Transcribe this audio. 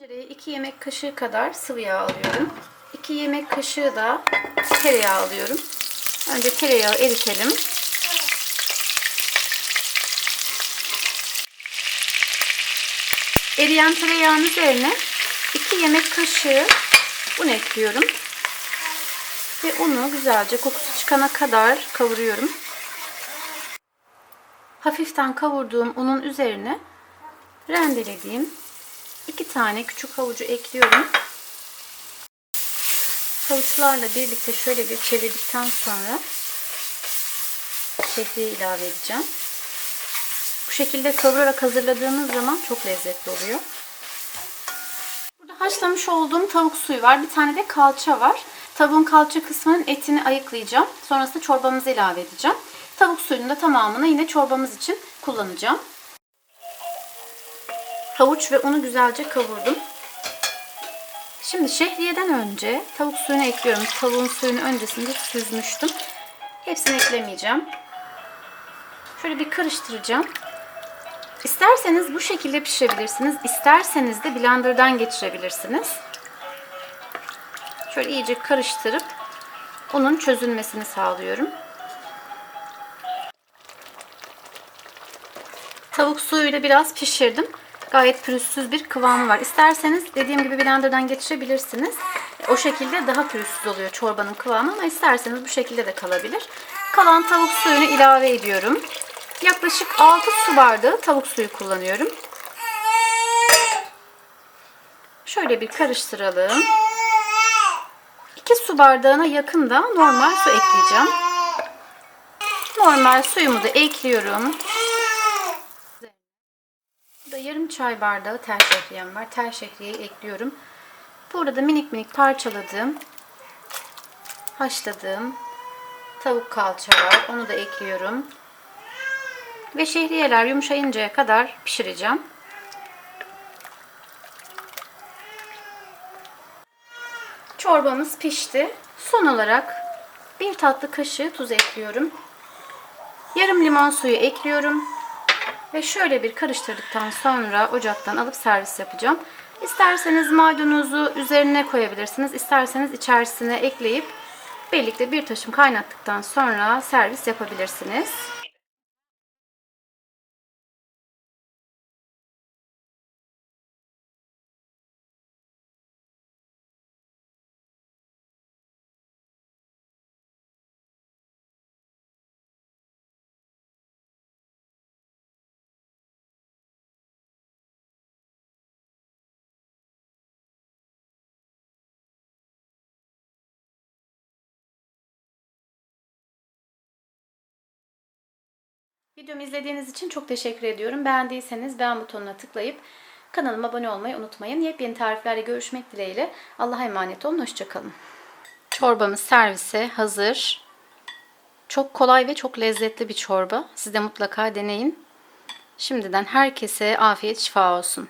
Tencereye 2 yemek kaşığı kadar sıvı yağ alıyorum. 2 yemek kaşığı da tereyağı alıyorum. Önce tereyağı eritelim. Eriyen tereyağının üzerine 2 yemek kaşığı un ekliyorum. Ve unu güzelce kokusu çıkana kadar kavuruyorum. Hafiften kavurduğum unun üzerine rendelediğim iki tane küçük havucu ekliyorum. Havuçlarla birlikte şöyle bir çevirdikten sonra şehriye ilave edeceğim. Bu şekilde kavurarak hazırladığınız zaman çok lezzetli oluyor. Burada haşlamış olduğum tavuk suyu var. Bir tane de kalça var. Tavuğun kalça kısmının etini ayıklayacağım. Sonrasında çorbamızı ilave edeceğim. Tavuk suyunun da tamamını yine çorbamız için kullanacağım. Havuç ve unu güzelce kavurdum. Şimdi şehriyeden önce tavuk suyunu ekliyorum. Tavuğun suyunu öncesinde süzmüştüm. Hepsini eklemeyeceğim. Şöyle bir karıştıracağım. İsterseniz bu şekilde pişirebilirsiniz. İsterseniz de blenderdan geçirebilirsiniz. Şöyle iyice karıştırıp unun çözülmesini sağlıyorum. Tavuk suyuyla biraz pişirdim. Gayet pürüzsüz bir kıvamı var. İsterseniz dediğim gibi blenderdan geçirebilirsiniz. O şekilde daha pürüzsüz oluyor çorbanın kıvamı ama isterseniz bu şekilde de kalabilir. Kalan tavuk suyunu ilave ediyorum. Yaklaşık 6 su bardağı tavuk suyu kullanıyorum. Şöyle bir karıştıralım. 2 su bardağına yakın da normal su ekleyeceğim. Normal suyumu da ekliyorum. Burada yarım çay bardağı tel şehriyem var. Tel şehriyeyi ekliyorum. Burada minik minik parçaladığım, haşladığım tavuk kalça var. Onu da ekliyorum. Ve şehriyeler yumuşayıncaya kadar pişireceğim. Çorbamız pişti. Son olarak bir tatlı kaşığı tuz ekliyorum. Yarım limon suyu ekliyorum. Ve şöyle bir karıştırdıktan sonra ocaktan alıp servis yapacağım. İsterseniz maydanozu üzerine koyabilirsiniz. İsterseniz içerisine ekleyip birlikte bir taşım kaynattıktan sonra servis yapabilirsiniz. Videomu izlediğiniz için çok teşekkür ediyorum. Beğendiyseniz beğen butonuna tıklayıp kanalıma abone olmayı unutmayın. Yepyeni tariflerle görüşmek dileğiyle. Allah'a emanet olun. Hoşçakalın. Çorbamız servise hazır. Çok kolay ve çok lezzetli bir çorba. Siz de mutlaka deneyin. Şimdiden herkese afiyet şifa olsun.